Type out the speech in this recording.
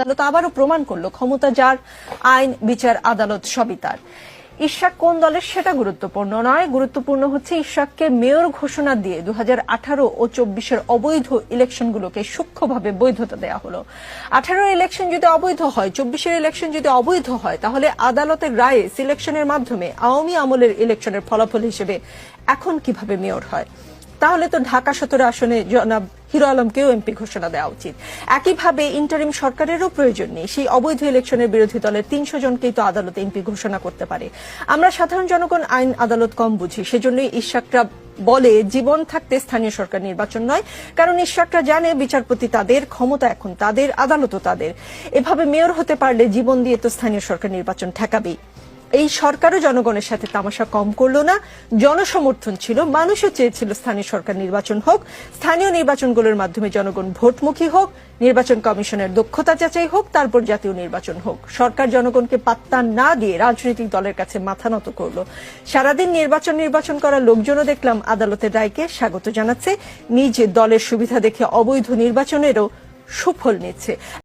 তাহলে তো আবারও প্রমাণ করল ক্ষমতা যার, আইন, বিচার, আদালত সবই তার। ইশাক কোন দলের সেটা গুরুত্বপূর্ণ নয়। গুরুত্বপূর্ণ হচ্ছে ইশাককে মেয়র ঘোষণা দিয়ে দু আঠারো ও চব্বিশের অবৈধ ইলেকশনগুলোকে সূক্ষ্মভাবে বৈধতা দেওয়া হলো। আঠারো ইলেকশন যদি অবৈধ হয়, চব্বিশের ইলেকশন যদি অবৈধ হয়, তাহলে আদালতের রায়ে সিলেকশনের মাধ্যমে আওয়ামী আমলের ইলেকশনের ফলাফল হিসেবে এখন কীভাবে মেয়র হয়? তাহলে তো ঢাকা সতেরো আসনে জনাব হিরো আলমকেও এমপি ঘোষণা দেওয়া উচিত। একইভাবে ইন্টারিম সরকারেরও প্রয়োজন নেই। সেই অবৈধ ইলেকশনের বিরোধী দলের তিনশো জনকেই তো আদালতে এমপি ঘোষণা করতে পারে। আমরা সাধারণ জনগণ আইন আদালত কম বুঝি। সেজন্যই ইশাকরা বলে, জীবন থাকতে স্থানীয় সরকার নির্বাচন নয়। কারণ ইশাকরা জানে বিচারপতি তাদের, ক্ষমতা এখন তাদের, আদালতও তাদের। এভাবে মেয়র হতে পারলে জীবন দিয়ে তো স্থানীয় সরকার নির্বাচন ঠেকাবেই। এই সরকারও জনগণের সাথে তামাশা কম করল না। জনসমর্থন ছিল, মানুষও চেয়েছিল স্থানীয় সরকার নির্বাচন হোক, স্থানীয় নির্বাচনগুলোর মাধ্যমে জনগণ ভোটমুখী হোক, নির্বাচন কমিশনের দক্ষতা যাচাই হোক, তারপর জাতীয় নির্বাচন হোক। সরকার জনগণকে পাত্তা না দিয়ে রাজনৈতিক দলের কাছে মাথা নত করল। সারাদিন নির্বাচন নির্বাচন করা লোকজনও দেখলাম আদালতের রায়কে স্বাগত জানাচ্ছে। নিজ দলের সুবিধা দেখে অবৈধ নির্বাচনেরও সুফল নিচ্ছে।